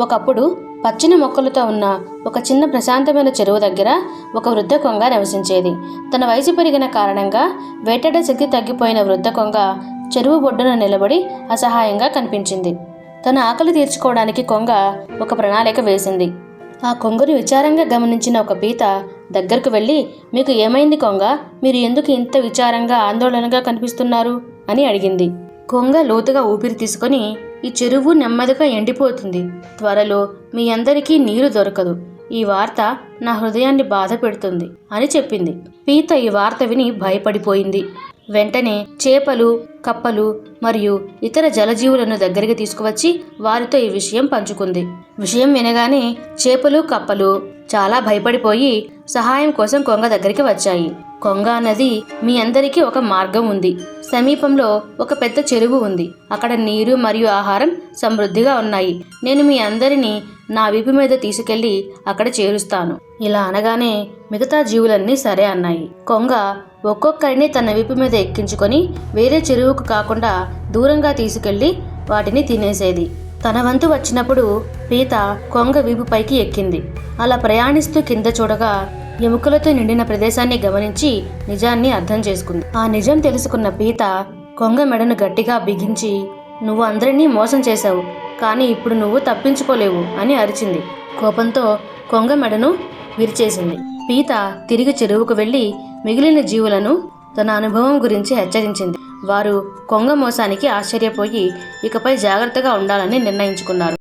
ఒకప్పుడు పచ్చని మొక్కలతో ఉన్న ఒక చిన్న ప్రశాంతమైన చెరువు దగ్గర ఒక వృద్ధ కొంగ నివసించేది. తన వయసు పెరిగిన కారణంగా వేటాడ శక్తి తగ్గిపోయిన వృద్ధ కొంగ చెరువు బొడ్డున నిలబడి అసహాయంగా కనిపించింది. తన ఆకలి తీర్చుకోవడానికి కొంగ ఒక ప్రణాళిక వేసింది. ఆ కొంగను విచారంగా గమనించిన ఒక పీత దగ్గరకు వెళ్ళి మీకు ఏమైంది కొంగ? మీరు ఎందుకు ఇంత విచారంగా ఆందోళనగా కనిపిస్తున్నారు? అని అడిగింది. కొంగ లోతుగా ఊపిరి తీసుకొని ఈ చెరువు నెమ్మదిగా ఎండిపోతుంది. త్వరలో మీ అందరికీ నీరు దొరకదు. ఈ వార్త నా హృదయాన్ని బాధ పెడుతుంది అని చెప్పింది. పీత ఈ వార్త విని భయపడిపోయింది. వెంటనే చేపలు కప్పలు మరియు ఇతర జలజీవులను దగ్గరికి తీసుకువచ్చి వారితో ఈ విషయం పంచుకుంది. విషయం వినగానే చేపలు కప్పలు చాలా భయపడిపోయి సహాయం కోసం కొంగ దగ్గరికి వచ్చాయి. కొంగ నది మీ అందరికీ ఒక మార్గం ఉంది. సమీపంలో ఒక పెద్ద చెరువు ఉంది. అక్కడ నీరు మరియు ఆహారం సమృద్ధిగా ఉన్నాయి. నేను మీ అందరినీ నా వీపు మీద తీసుకెళ్ళి అక్కడ చేరుస్తాను. ఇలా అనగానే మిగతా జీవులన్నీ సరే అన్నాయి. కొంగ ఒక్కొక్కరిని తన వీపు మీద ఎక్కించుకొని వేరే చెరువుకు కాకుండా దూరంగా తీసుకెళ్ళి వాటిని తినేసేది. తన వంతు వచ్చినప్పుడు పీత కొంగ వీపుపైకి ఎక్కింది. అలా ప్రయాణిస్తూ కింద చూడగా ఎముకలతో నిండిన ప్రదేశాన్ని గమనించి నిజాన్ని అర్థం చేసుకుంది. ఆ నిజం తెలుసుకున్న పీత కొంగ మెడను గట్టిగా బిగించి నువ్వు అందరినీ మోసం చేశావు కానీ ఇప్పుడు నువ్వు తప్పించుకోలేవు అని అరిచింది. కోపంతో కొంగ మెడను విరిచేసింది. పీత తిరిగి చెరువుకు వెళ్ళి మిగిలిన జీవులను తన అనుభవం గురించి హెచ్చరించింది. వారు కొంగ మోసానికి ఆశ్చర్యపోయి ఇకపై జాగ్రత్తగా ఉండాలని నిర్ణయించుకున్నారు.